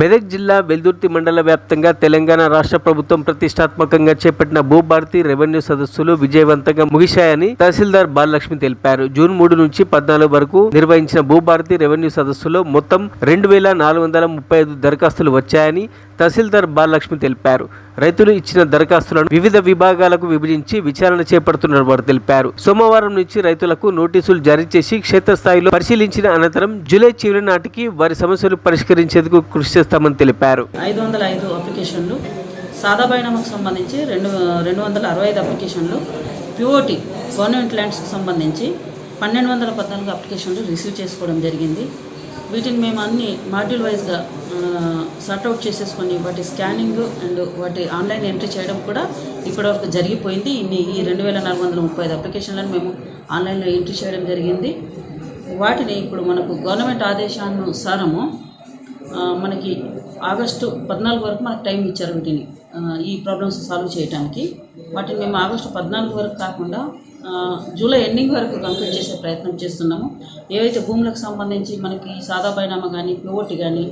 మెదక్ జిల్లా వెల్దుర్తి మండల వ్యాప్తంగా తెలంగాణ రాష్ట్ర ప్రభుత్వం ప్రతిష్టాత్మకంగా చేపట్టిన భూభారతి రెవెన్యూ సదస్సులు విజయవంతంగా ముగిశాయని తహసీల్దార్ బాలలక్ష్మి తెలిపారు. జూన్ మూడు నుంచి పద్నాలుగు వరకు నిర్వహించిన భూభారతి రెవెన్యూ సదస్సులో మొత్తం రెండు వేల నాలుగు వందల ముప్పై ఐదు దరఖాస్తులు వచ్చాయని తహసీల్దార్ బాలలక్ష్మి తెలిపారు. రైతులు ఇచ్చిన దరఖాస్తులను వివిధ విభాగాలకు విభజించి విచారణ చేపడుతున్నారు వారు తెలిపారు. సోమవారం నుంచి రైతులకు నోటీసులు జారీ చేసి క్షేత్రస్థాయిలో పరిశీలించిన అనంతరం జూలై చివరి నాటికి వారి సమస్యలు పరిష్కరించేందుకు కృషి చేస్తామని తెలిపారు. ఐదు వందల ఐదు అప్లికేషన్లు సాదా బైనామాకు సంబంధించి రెండు రెండు వందల అరవై ఐదు అప్లికేషన్లు పిఓటి గవర్నమెంట్ ల్యాండ్స్కి సంబంధించి పన్నెండు వందల పద్నాలుగు అప్లికేషన్లు రిసీవ్ చేసుకోవడం జరిగింది. వీటిని మేము అన్ని మాడ్యూల్ వైజ్గా సార్ట్అవుట్ చేసేసుకొని వాటి స్కానింగ్ అండ్ వాటి ఆన్లైన్ ఎంట్రీ చేయడం కూడా ఇప్పటివరకు జరిగిపోయింది. ఇన్ని ఈ రెండు వేల నాలుగు వందల ముప్పై ఐదు అప్లికేషన్లను మేము ఆన్లైన్లో ఎంట్రీ చేయడం జరిగింది. వాటిని ఇప్పుడు మనకు గవర్నమెంట్ ఆదేశానుసారము మనకి ఆగస్టు పద్నాలుగు వరకు మనకు టైం ఇచ్చారు వీటిని ఈ ప్రాబ్లమ్స్ సాల్వ్ చేయడానికి వాటిని మేము ఆగస్టు పద్నాలుగు వరకు కాకుండా జూలై ఎండింగ్ వరకు కంప్లీట్ చేసే ప్రయత్నం చేస్తున్నాము. ఏవైతే భూములకు సంబంధించి మనకి సాదా బైనామా కానీ పిఓటి కానీ